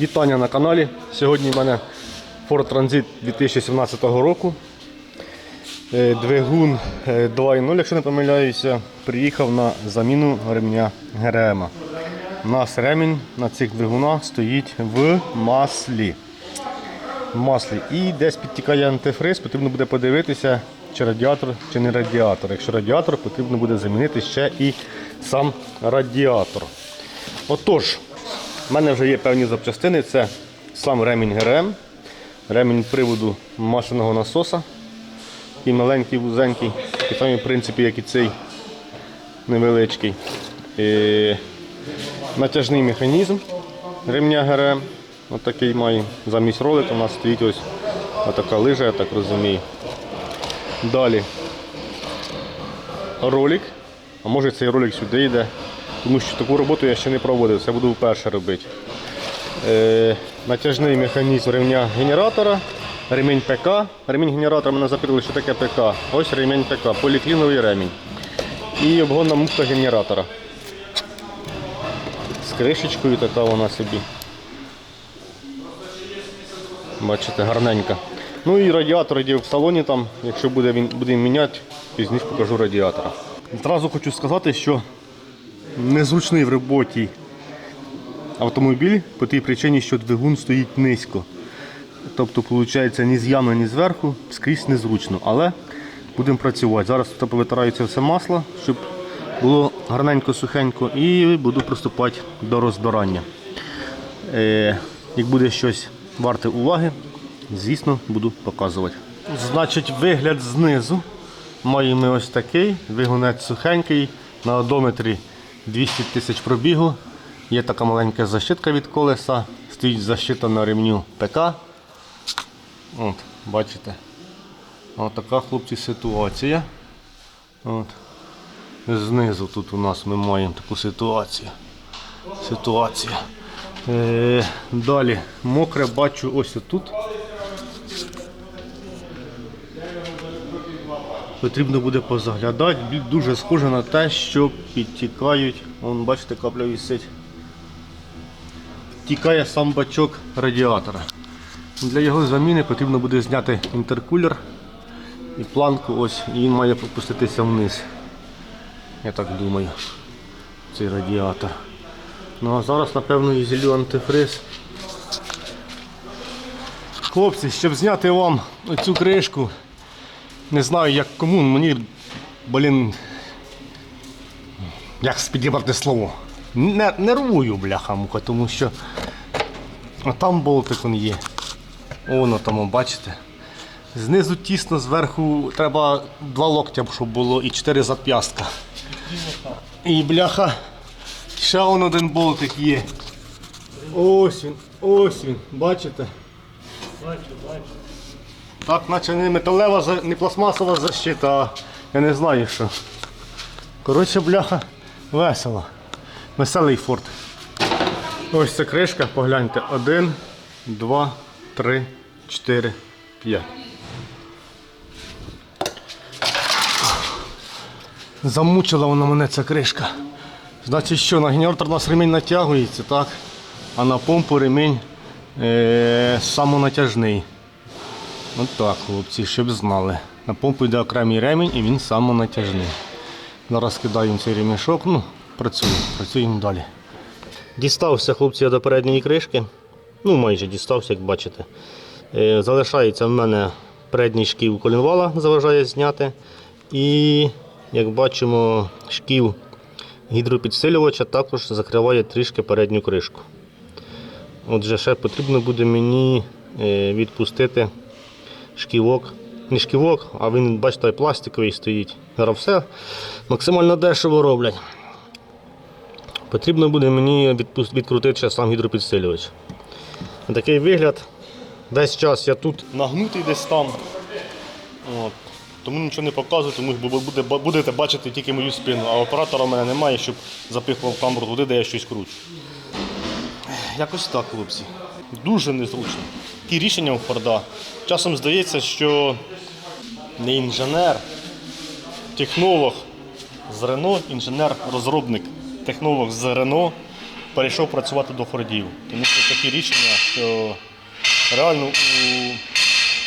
Вітання на каналі. Сьогодні в мене Ford Transit 2017 року. Е, Двигун е, 2.0, якщо не помиляюся, приїхав на заміну ремня ГРМ. У нас ремінь на цих двигунах стоїть в маслі. В маслі. І десь підтікає антифриз, потрібно буде подивитися, чи радіатор, чи не радіатор. Якщо радіатор, потрібно буде замінити ще і сам радіатор. Отож, в мене вже є певні запчастини. Це сам ремінь ГРМ, ремінь приводу машинного насоса. Такий маленький, вузенький, такий самий в принципі, як і цей невеличкий. Е, натяжний механізм ремня ГРМ. Ось такий має. Замість ролика у нас стоїть ось така лижа, я так розумію. Далі ролик. А може цей ролик сюди йде, тому що таку роботу я ще не проводив, це буду вперше робити. Е, натяжний механізм ремня генератора, ремінь ПК. Ремінь генератора мене запитали, що таке ПК. Ось ремінь ПК, полікліновий ремінь. І обгонна муфта генератора. З кришечкою така вона собі. Бачите, гарненька. Ну і радіатор є в салоні там, якщо буде будемо міняти, пізніше покажу радіатора. Зразу хочу сказати, що незручний в роботі автомобіль по тій причині, що двигун стоїть низько. Тобто, виходить, ні з ями, ні зверху, скрізь незручно. Але будемо працювати. Зараз тут повитираються все масло, щоб було гарненько, сухенько, і буду приступати до розбирання. Е, як буде щось варте уваги, звісно, буду показувати. Значить, вигляд знизу. Маємо ось такий, двигунець сухенький, на одометрі 200 тисяч пробігу. Є така маленька защитка від колеса, стоїть защита на ремню ПК. От, бачите. Ось така, хлопці, ситуація. От. Знизу тут у нас ми маємо таку ситуацію. Ситуація. Е, далі мокре бачу ось отут. Потрібно буде позаглядати. Дуже схоже на те, що підтікають. Вон, бачите, капля висить. Тікає сам бачок радіатора. Для його заміни потрібно буде зняти інтеркулер і планку ось, і він має опуститися вниз. Я так думаю, цей радіатор. Ну а зараз, напевно, і зілю антифриз. Хлопці, щоб зняти вам цю кришку, не знаю як кому, мені, блін, як підібрати слово. Не, нервую, бляха муха, тому що а там болтик он є. Воно там, бачите. Знизу тісно, зверху треба два локтя, щоб було і чотири зап'ястка. І бляха, ще он один болтик є. Ось він, ось він, бачите? Так, наче не металева, не пластмасова защита, а я не знаю що. Коротше, бляха, весело. Веселий форт. Ось ця кришка, погляньте. Один, два, три, чотири, п'ять. Замучила вона мене ця кришка. Значить, що на генератор у нас ремінь натягується, так? А на помпу ремінь е- самонатяжний. От так, хлопці, щоб знали. На помпу йде окремий ремінь і він самонатяжний. Зараз кидаємо цей ремішок, ну, працюємо, працюємо далі. Дістався хлопці до передньої кришки. Ну, майже дістався, як бачите. Е, Залишається в мене передній шків колінвала, заважає зняти. І, як бачимо, шків гідропідсилювача також закриває трішки передню кришку. Отже, ще потрібно буде мені е, відпустити шківок. Не шківок, а він, бачите, пластиковий стоїть. Зараз все максимально дешево роблять. Потрібно буде мені відкрутити ще сам гідропідсилювач. Такий вигляд. Весь час я тут нагнутий десь там. От. Тому нічого не показую, тому що буде, будете бачити тільки мою спину, а оператора в мене немає, щоб запихував камеру туди, де я щось кручу. Якось так, хлопці. Дуже незручно. Ті рішення у Форда. Часом здається, що не інженер, технолог з Рено, інженер-розробник, технолог з Рено перейшов працювати до Фордів. Тому що такі рішення, що реально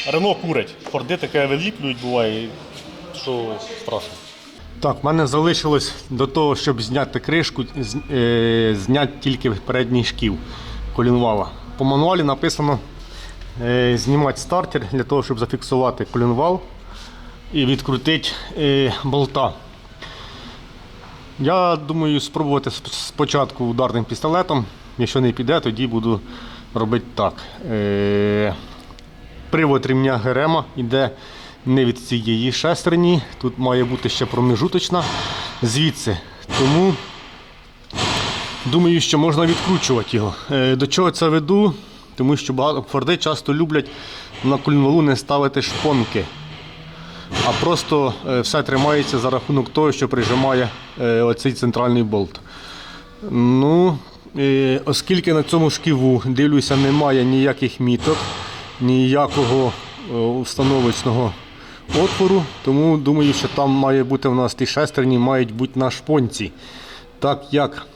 у Рено курить. Форди таке виліплюють буває, що страшно. Так, в мене залишилось до того, щоб зняти кришку, е, зняти тільки передній шків колінвала. По мануалі написано знімати стартер для того, щоб зафіксувати колінвал і відкрутити е, болта. Я думаю спробувати спочатку ударним пістолетом. Якщо не піде, тоді буду робити так. Е, Привод рівня Герема йде не від цієї шестерні. Тут має бути ще проміжуточна звідси. Тому думаю, що можна відкручувати його. Е, До чого це веду? Тому що багато форди часто люблять на кульнвалу не ставити шпонки а просто е, все тримається за рахунок того, що прижимає е, оцей центральний болт. Ну, оскільки на цьому шківу, дивлюся, немає ніяких міток, ніякого е, установочного отвору, тому думаю, що там має бути у нас ті шестерні, мають бути на шпонці. Так як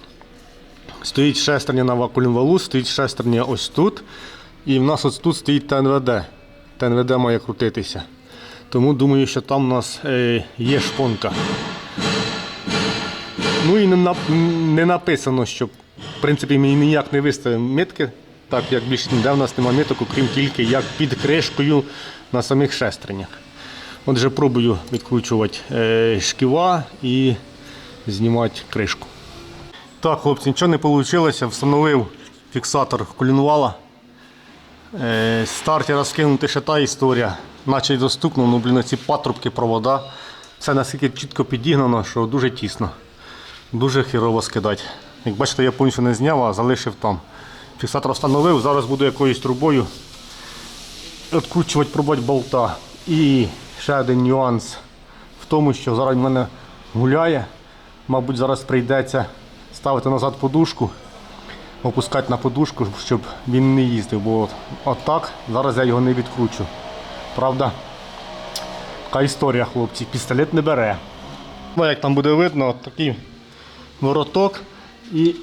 стоїть шестерня на вакуумному валу, стоїть шестерня ось тут. І в нас ось тут стоїть ТНВД. ТНВД має крутитися. Тому думаю, що там у нас е, є шпонка. Ну і не, нап- не написано, що в принципі ми ніяк не виставимо мітки, так як більше ніде в нас немає міток, окрім тільки як під кришкою на самих шестернях. Отже, пробую відкручувати е, шківа і знімати кришку. Так, хлопці, нічого не вийшло. Встановив фіксатор колінвала. Е, Стартера скинути ще та історія. Наче й доступно, ну блін, ці патрубки, провода. Це наскільки чітко підігнано, що дуже тісно. Дуже хірово скидати. Як бачите, я повністю не зняв, а залишив там. Фіксатор встановив, зараз буду якоюсь трубою відкручувати, пробувати болта. І ще один нюанс в тому, що зараз в мене гуляє. Мабуть, зараз прийдеться ставити назад подушку опускати на подушку, щоб він не їздив, бо от, от зараз я його не відкручу. Правда? Така історія, хлопці, пістолет не бере. Ну, як там буде видно, от такий вороток і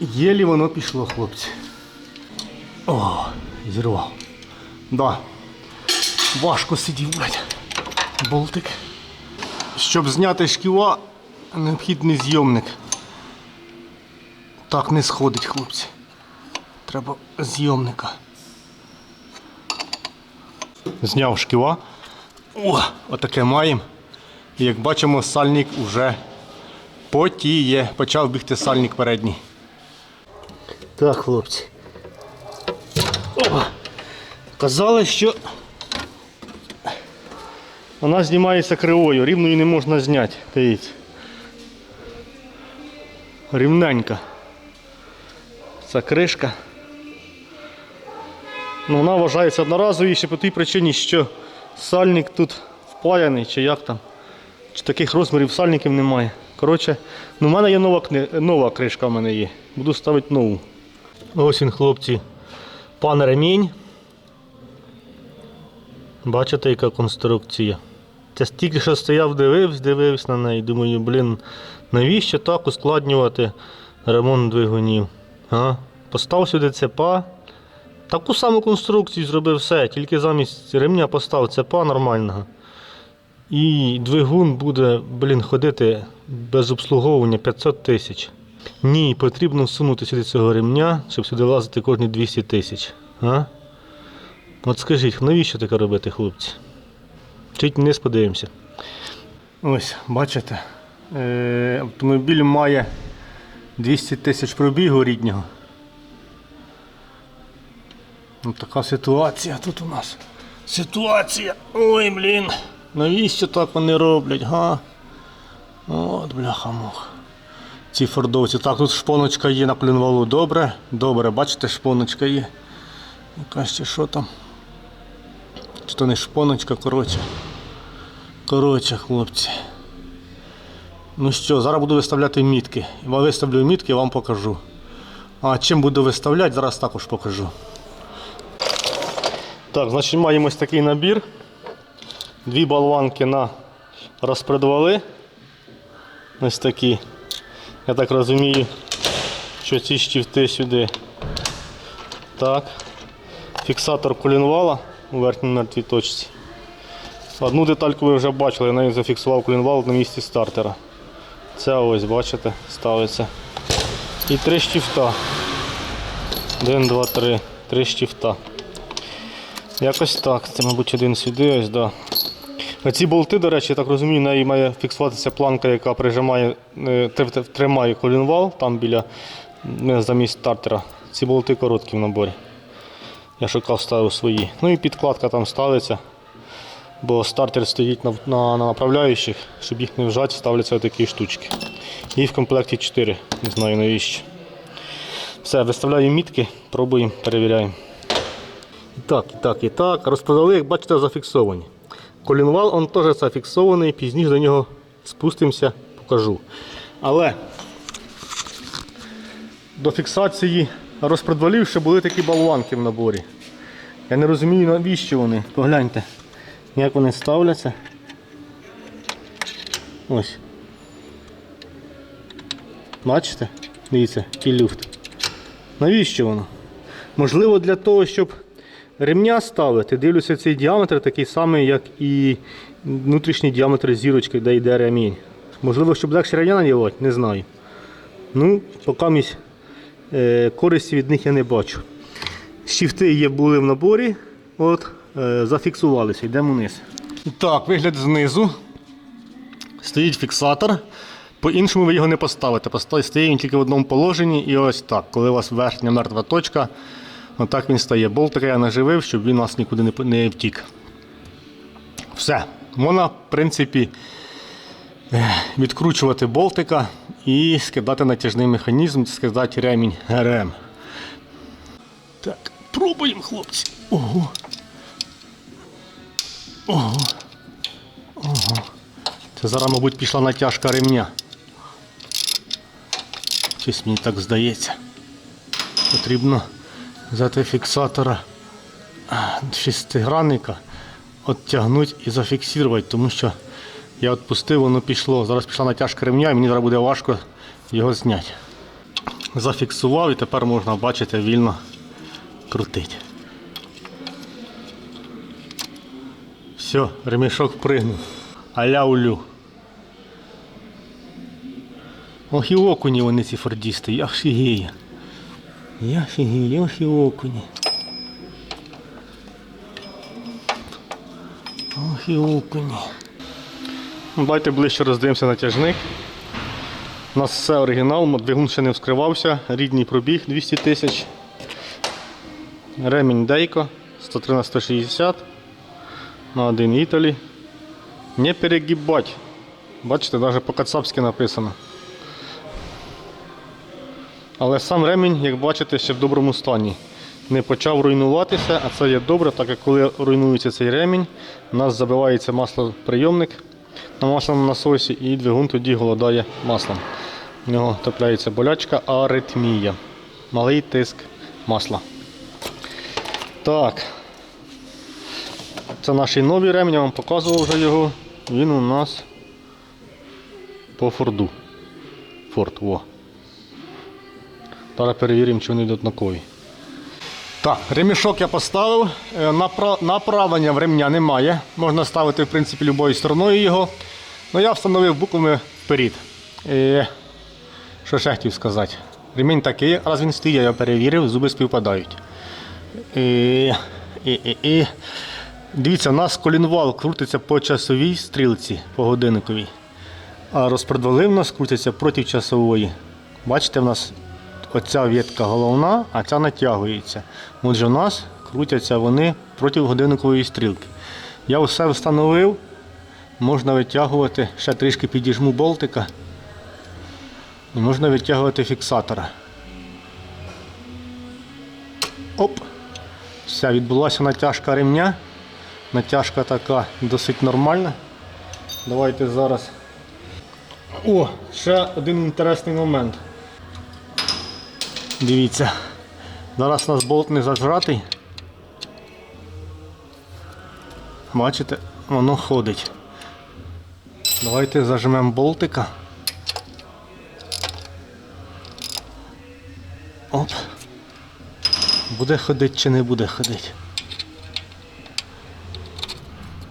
єлі воно пішло, хлопці. О, зірвав. Да. Важко сидів, блядь. Болтик. Щоб зняти шківа, необхідний зйомник. Так не сходить, хлопці. Треба зйомника. Зняв шківа. О, отаке маємо. І як бачимо, сальник вже потіє. Почав бігти сальник передній. Так, хлопці. О, казали, що вона знімається кривою, рівною не можна зняти. Дивіться. Рівненька. Ця кришка. Ну, вона вважається одноразовою ще по тій причині, що сальник тут впаяний, чи як там. Чи таких розмірів сальників немає. Коротше, ну в мене є нова, нова кришка в мене є. Буду ставити нову. Ось він, хлопці. Пан ремінь. Бачите, яка конструкція. Це тільки що стояв, дивився, дивився на неї. Думаю, блін, навіщо так ускладнювати ремонт двигунів? А? Постав сюди цепа. Таку саму конструкцію зробив все, тільки замість ремня постав цепа нормального. І двигун буде, блін, ходити без обслуговування 500 тисяч. Ні, потрібно всунути сюди цього ремня, щоб сюди лазити кожні 200 тисяч. А? От скажіть, навіщо таке робити, хлопці? Чуть вниз подивимося. Ось, бачите, е, автомобіль має 200 тисяч пробігу ріднього. Ну, така ситуація тут у нас. Ситуація. Ой, блін. Навіщо так вони роблять, га? От, бляха мух. Ці фордовці. Так, тут шпоночка є на плінвалу. Добре, добре, бачите, шпоночка є. Якась чи що там? Чи то не шпоночка, коротше. Коротше, хлопці. Ну що, зараз буду виставляти мітки. Я виставлю мітки, вам покажу. А чим буду виставляти, зараз також покажу. Так, значить маємо ось такий набір. Дві болванки на розпредвали. Ось такі. Я так розумію, що ці штифти сюди. Так. Фіксатор колінвала у верхній мертвій точці. Одну детальку ви вже бачили, я навіть зафіксував колінвал на місці стартера. Це ось, бачите, ставиться. І три штифта. Один, два, три. Три штифта. Якось так. Це, мабуть, один сюди, ось, да. Ці болти, до речі, я так розумію, неї має фіксуватися планка, яка прижимає, е, тр- тр- тримає колінвал там біля замість стартера. Ці болти короткі в наборі. Я шукав, ставив свої. Ну і підкладка там ставиться. Бо стартер стоїть на, на, на направляючих, щоб їх не вжати, ставляться такі штучки. І в комплекті 4, не знаю навіщо. Все, виставляю мітки, пробуємо, перевіряємо. Так, і так, і так. Розпродали, як бачите, зафіксовані. Колінвал он теж зафіксований, пізніше до нього спустимося, покажу. Але до фіксації розпродвалів ще були такі болванки в наборі. Я не розумію, навіщо вони. Погляньте, як вони ставляться. Ось. Бачите? Дивіться, який люфт. Навіщо воно? Можливо, для того, щоб ремня ставити. Дивлюся, цей діаметр такий самий, як і внутрішній діаметр зірочки, де йде ремінь. Можливо, щоб легше ремня наділувати, не знаю. Ну, поки е, користі від них я не бачу. Щифти є були в наборі, от, е, зафіксувалися, йдемо вниз. Так, вигляд знизу. Стоїть фіксатор. По-іншому ви його не поставите. Постав- Стоїть він тільки в одному положенні і ось так. Коли у вас верхня мертва точка, отак він стає. Болтика я наживив, щоб він нас нікуди не, не втік. Все. Можна, в принципі, е, відкручувати болтика і скидати натяжний механізм, скидати ремінь ГРМ. Так, пробуємо, хлопці. Ого. Ого. Ого. Це зараз, мабуть, пішла натяжка ремня. Щось мені так здається. Потрібно взяти фіксатора шестигранника, оттягнути і зафіксувати, тому що я відпустив, воно пішло. Зараз пішла натяжка ремня і мені зараз буде важко його зняти. Зафіксував і тепер можна бачити вільно крутити. Все, ремішок пригнув. Аля улю. Ох і окуні вони ці фордісти, я фігію. Я фігію, ох і окуні. Ох і окуні. Давайте ближче роздивимося натяжник. У нас все оригінал, двигун ще не вскривався, рідний пробіг 200 тисяч. Ремінь Дейко 103 на 160 на один Італі. Не перегибать. Бачите, навіть по-кацапськи написано. Але сам ремінь, як бачите, ще в доброму стані. Не почав руйнуватися, а це є добре, так як коли руйнується цей ремінь, у нас забивається маслоприйомник на масляному насосі і двигун тоді голодає маслом. В нього трапляється болячка аритмія. Малий тиск масла. Так. Це наш новий ремінь, я вам показував вже його. Він у нас по Форду. Форд, во. Зараз перевіримо, чи вони однакові. Так, ремішок я поставив. Е, Направлення в ремня немає. Можна ставити, в принципі, любою стороною його. Ну я встановив буквами вперед. Е, Що ще хотів сказати? Ремінь такий, раз він стоїть, я перевірив, зуби співпадають. І, і, і, і. Дивіться, у нас колінвал крутиться по часовій стрілці, по годинниковій. А розпродвали в нас крутяться проти часової. Бачите, в нас оця ветка головна, а ця натягується. Отже, в нас крутяться вони проти годинникової стрілки. Я все встановив, можна витягувати, ще трішки підіжму болтика. І можна витягувати фіксатора. Оп! Все, відбулася натяжка ремня. Натяжка така досить нормальна. Давайте зараз. О, ще один інтересний момент. Дивіться. Зараз у нас болт не зажратий. Бачите, воно ходить. Давайте зажмемо болтика. Оп. Буде ходити чи не буде ходити?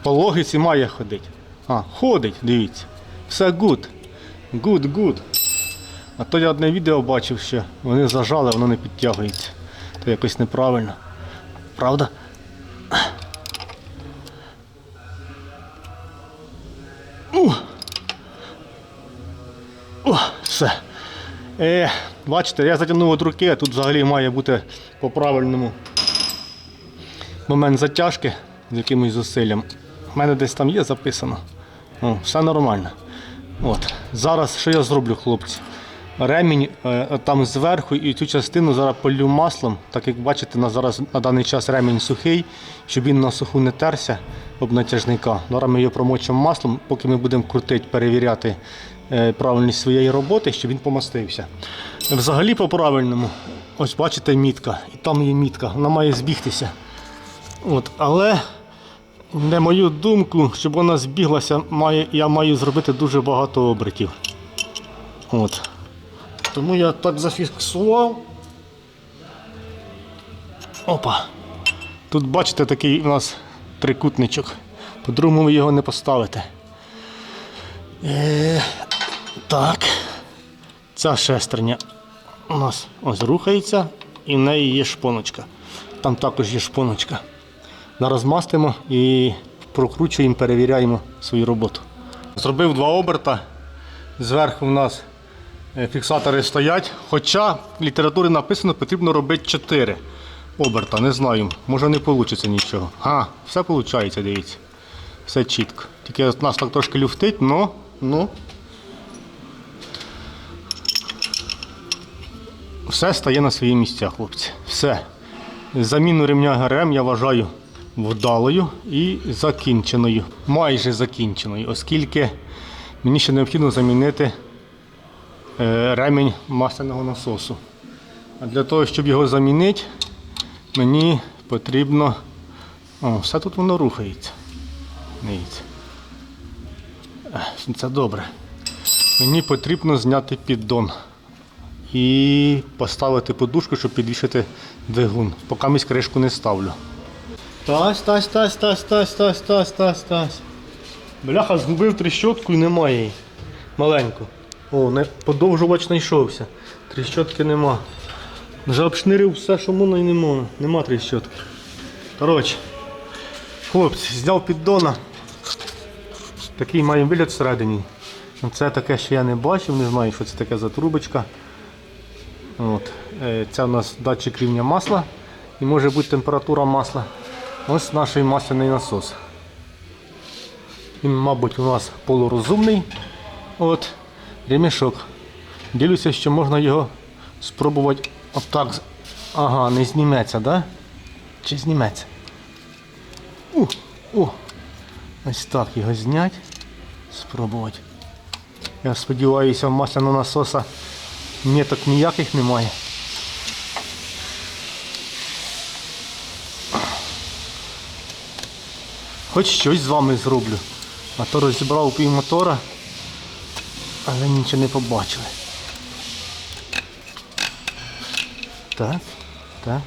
По логіці має ходити. А, ходить, дивіться. Все гуд. Гуд, гуд. А то я одне відео бачив ще. Вони зажали, воно не підтягується. То якось неправильно. Правда? О, все. Е, бачите, я затягнув від руки, а тут взагалі має бути по правильному момент затяжки з якимось зусиллям. У мене десь там є записано. О, все нормально. От. Зараз що я зроблю, хлопці? Ремінь е, там зверху і цю частину зараз полю маслом. Так як бачите, на зараз на даний час ремінь сухий, щоб він на суху не терся об натяжника. Зараз ми його промочимо маслом, поки ми будемо крутити, перевіряти е, правильність своєї роботи, щоб він помастився. Взагалі по правильному, ось бачите мітка, і там є мітка, вона має збігтися. От, але на мою думку, щоб вона збіглася, має, я маю зробити дуже багато обертів. От. Тому я так зафіксував. Опа. Тут бачите такий у нас трикутничок. По-другому ви його не поставите. Е, так. Ця шестерня у нас ось рухається і в неї є шпоночка. Там також є шпоночка. Зараз мастимо і прокручуємо, перевіряємо свою роботу. Зробив два оберта. Зверху в нас фіксатори стоять. Хоча в літературі написано, потрібно робити 4 оберта. Не знаю, може не вийде нічого. А, все виходить, дивіться. Все чітко. Тільки нас так трошки люфтить, но, ну. Все стає на свої місця, хлопці. Все. Заміну ремня ГРМ я вважаю вдалою і закінченою. Майже закінченою, оскільки мені ще необхідно замінити е, ремінь масляного насосу. А для того, щоб його замінити, мені потрібно. О, все тут воно рухається. Дивіться. Е, Це добре. Мені потрібно зняти піддон і поставити подушку, щоб підвішити двигун. Поки місь кришку не ставлю. Тась, тась, тась, тась, тась, тась, тась, тась, тась. Бляха, згубив тріщотку і немає її. Маленьку. О, не, подовжувач знайшовся. Тріщотки нема. Вже обшнирив все, що можна і не можна. Нема тріщотки. Коротше, хлопці, зняв піддона. Такий має вигляд всередині. Це таке, що я не бачив, не знаю, що це таке за трубочка. От. Це у нас датчик рівня масла і може бути температура масла. Ось наш масляний насос. Він, мабуть, у нас полурозумний. От, ремішок. Ділюся, що можна його спробувати отак. Ага, не зніметься, да? Чи зніметься? У, о, ось так його зняти. Спробувати. Я сподіваюся, масляного насоса Меток ніяких немає. Хоч щось з вами зроблю. А то розібрав пів мотора, але нічого не побачили. Так, так.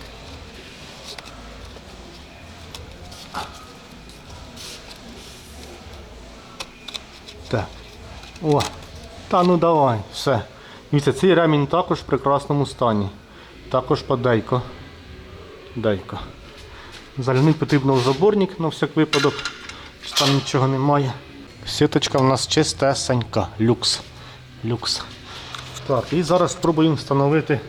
Так. О, та ну давай, все. Дивіться, цей ремінь також в прекрасному стані. Також подейко. Дейко. Залінити потрібно в заборник на всяк випадок. Що там нічого немає. Сіточка в нас чистесенька. Люкс. Люкс. Так, і зараз спробуємо встановити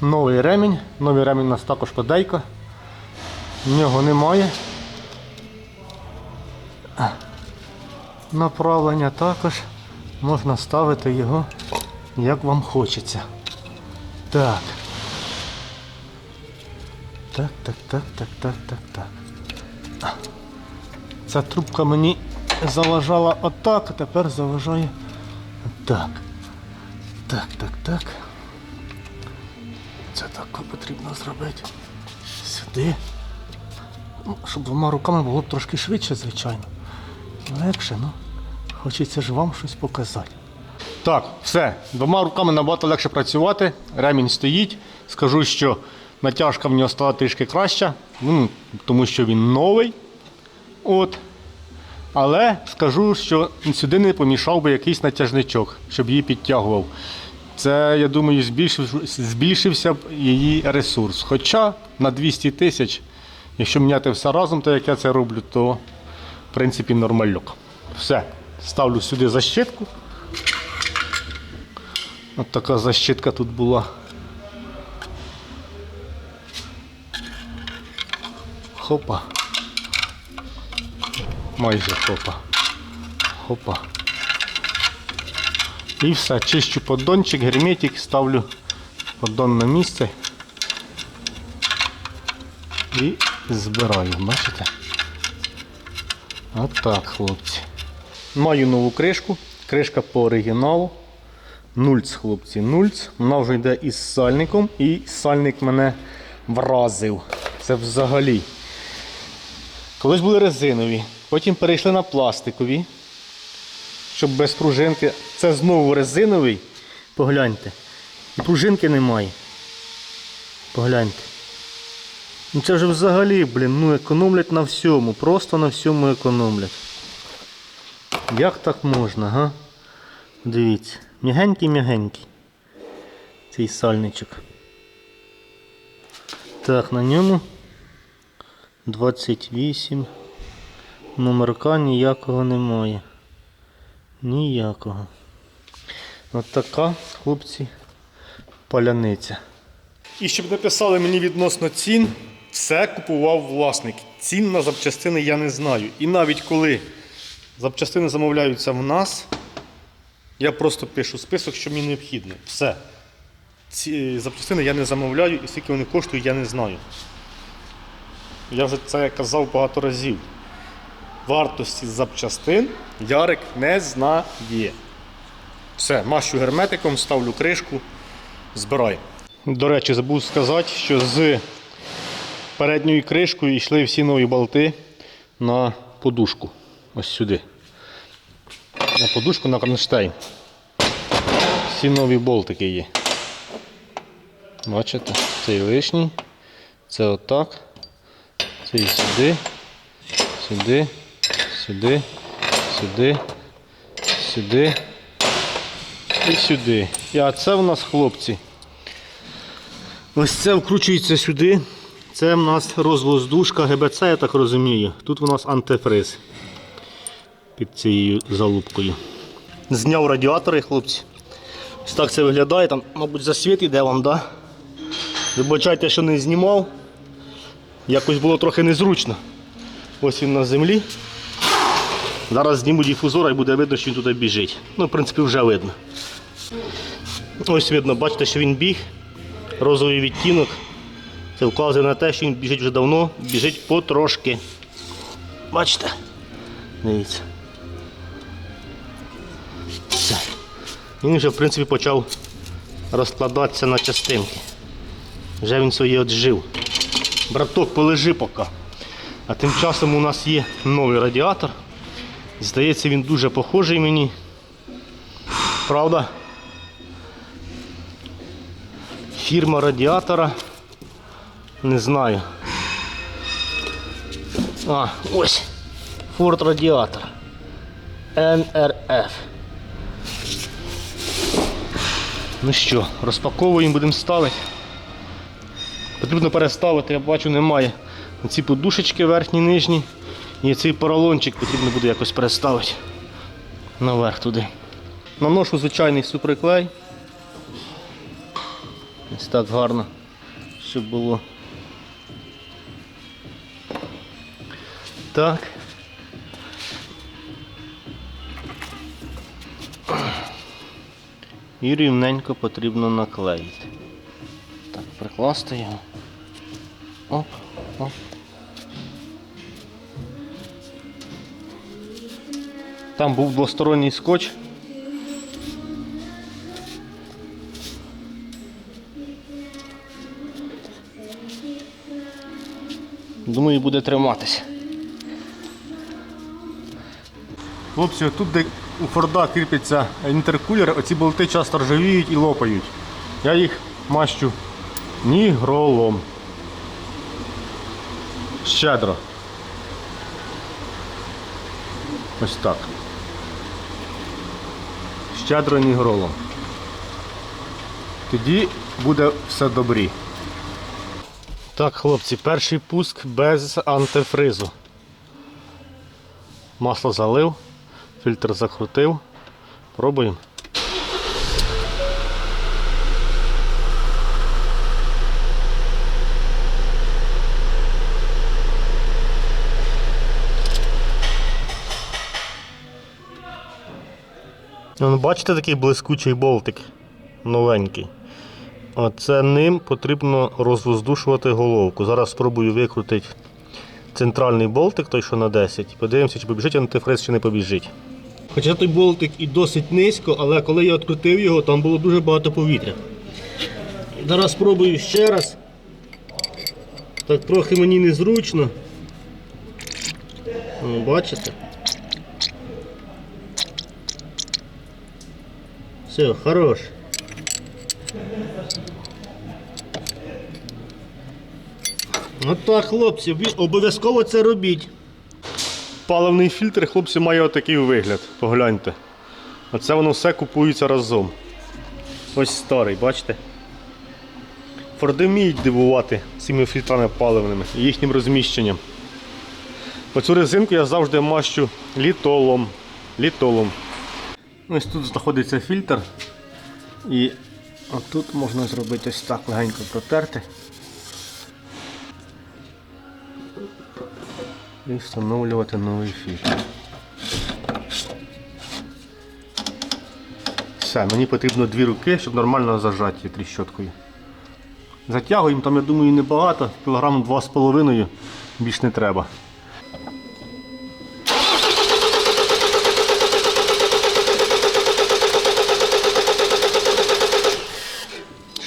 новий ремінь. Новий ремінь у нас також подейка. Нього немає. Направлення також можна ставити його як вам хочеться. Так. Так, так, так, так, так, так, так. Ця трубка мені заважала отак, а тепер заважає отак. Так, так, так. Це так потрібно зробити. Сюди. Ну, Щоб двома руками було б трошки швидше, звичайно. Легше, ну. Хочеться ж вам щось показати. Так, все. Двома руками набагато легше працювати. Ремінь стоїть. Скажу, що натяжка в нього стала трішки краща, ну, тому що він новий. От. Але скажу, що сюди не помішав би якийсь натяжничок, щоб її підтягував. Це, я думаю, збільшив, збільшився б її ресурс. Хоча на 200 тисяч, якщо міняти все разом, то як я це роблю, то в принципі нормальок. Все. Ставлю сюди защитку. От така защитка тут була. Хопа. Майже хопа. Хопа. І все, чищу поддончик, герметик, ставлю поддон на місце. І збираю, бачите? От хлопці. Маю нову кришку. Кришка по оригіналу. Нульц, хлопці, нульц. Вона вже йде із сальником, і сальник мене вразив. Це взагалі. Колись були резинові, потім перейшли на пластикові, щоб без пружинки. Це знову резиновий. Погляньте. І пружинки немає. Погляньте. Ну це вже взагалі, блін, ну економлять на всьому. Просто на всьому економлять. Як так можна, га? Дивіться. М'ягенький-м'ягенький. Цей сальничок. Так, на ньому 28. Номерка ніякого немає. Ніякого. От така, хлопці, паляниця. І щоб не писали мені відносно цін, все купував власник. Цін на запчастини я не знаю. І навіть коли запчастини замовляються в нас, я просто пишу список, що мені необхідно. Все. Ці запчастини я не замовляю і скільки вони коштують, я не знаю. Я вже це казав багато разів. Вартості запчастин Ярик не знає. Все, мащу герметиком, ставлю кришку, збираю. До речі, забув сказати, що з передньою кришкою йшли всі нові болти на подушку. Ось сюди. На подушку на кронштейн. Всі нові болтики є. Бачите, цей лишній. Це отак. Цей сюди, сюди, сюди, сюди, сюди і сюди. А це в нас хлопці. Ось це вкручується сюди. Це в нас розвоздушка ГБЦ, я так розумію. Тут у нас антифриз під цією залупкою. Зняв радіатори, хлопці. Ось так це виглядає. Там, мабуть, засвіт іде вам, да? Вибачайте, що не знімав. Якось було трохи незручно. Ось він на землі. Зараз зніму дифузора і буде видно, що він туди біжить. Ну, в принципі, вже видно. Ось видно, бачите, що він біг. Розовий відтінок. Це вказує на те, що він біжить вже давно, біжить потрошки. Бачите? Дивіться. Все. Він вже, в принципі, почав розкладатися на частинки. Вже він своє отжив. Браток, полежи поки. А тим часом у нас є новий радіатор. Здається, він дуже похожий мені. Правда? Фірма радіатора. Не знаю. А, ось. Ford радіатор. NRF. Ну що, розпаковуємо, будемо ставити. Потрібно переставити, я бачу, немає. Ці подушечки верхні, нижні. І цей поролончик потрібно буде якось переставити наверх туди. Наношу звичайний суперклей. Ось так гарно, щоб було. Так. І рівненько потрібно наклеїти. Так, прикласти його. Оп, оп. Там був двосторонній скотч. Думаю, буде триматися. Хлопці, тут де у Форда кріпиться інтеркулер, оці болти часто ржавіють і лопають. Я їх мащу нігролом. Щедро. Ось так. Щедро нігролом. Тоді буде все добрі. Так, хлопці, перший пуск без антифризу. Масло залив, фільтр закрутив. Пробуємо. Ну, бачите такий блискучий болтик новенький. Оце ним потрібно розвоздушувати головку. Зараз спробую викрутити центральний болтик, той, що на 10. Подивимося, чи побіжить антифриз, чи не побіжить. Хоча той болтик і досить низько, але коли я відкрутив його, там було дуже багато повітря. Зараз спробую ще раз. Так трохи мені незручно. О, бачите? Все, хорош. От так, хлопці, ви обов'язково це робіть. Паливний фільтр, хлопці, має отакий вигляд. Погляньте. Оце воно все купується разом. Ось старий, бачите? Форди вміють дивувати цими фільтрами паливними і їхнім розміщенням. Оцю резинку я завжди мащу літолом. Літолом. Ось тут знаходиться фільтр. І отут можна зробити ось так легенько протерти. І встановлювати новий фільтр. Все, мені потрібно дві руки, щоб нормально зажати її тріщоткою. Затягуємо, там, я думаю, небагато, кілограм 2,5 більш не треба.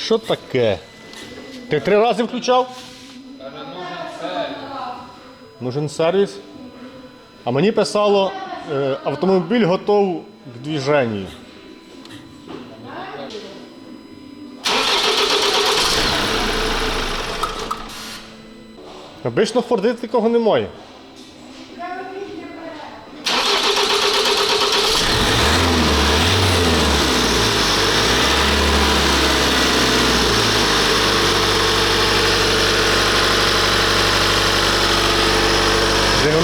Що таке? Ти три рази включав? Нужен сервіс. А мені писало, е, автомобіль готов к движенню. Обично Форди такого немає.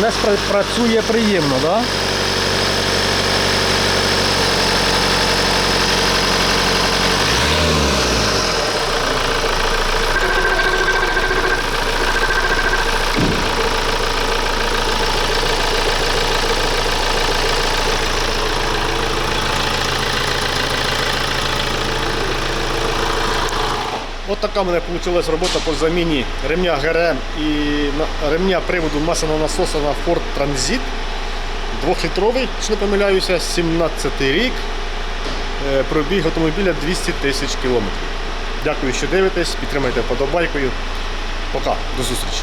Пра- працює приємно, так? Да? Така в мене вийшла робота по заміні ремня ГРМ і ремня приводу масляного насоса на Ford Transit. Двохлітровий, якщо не помиляюся, 17 рік. Е, Пробіг автомобіля 200 тисяч кілометрів. Дякую, що дивитесь, підтримайте подобайкою. Пока, до зустрічі.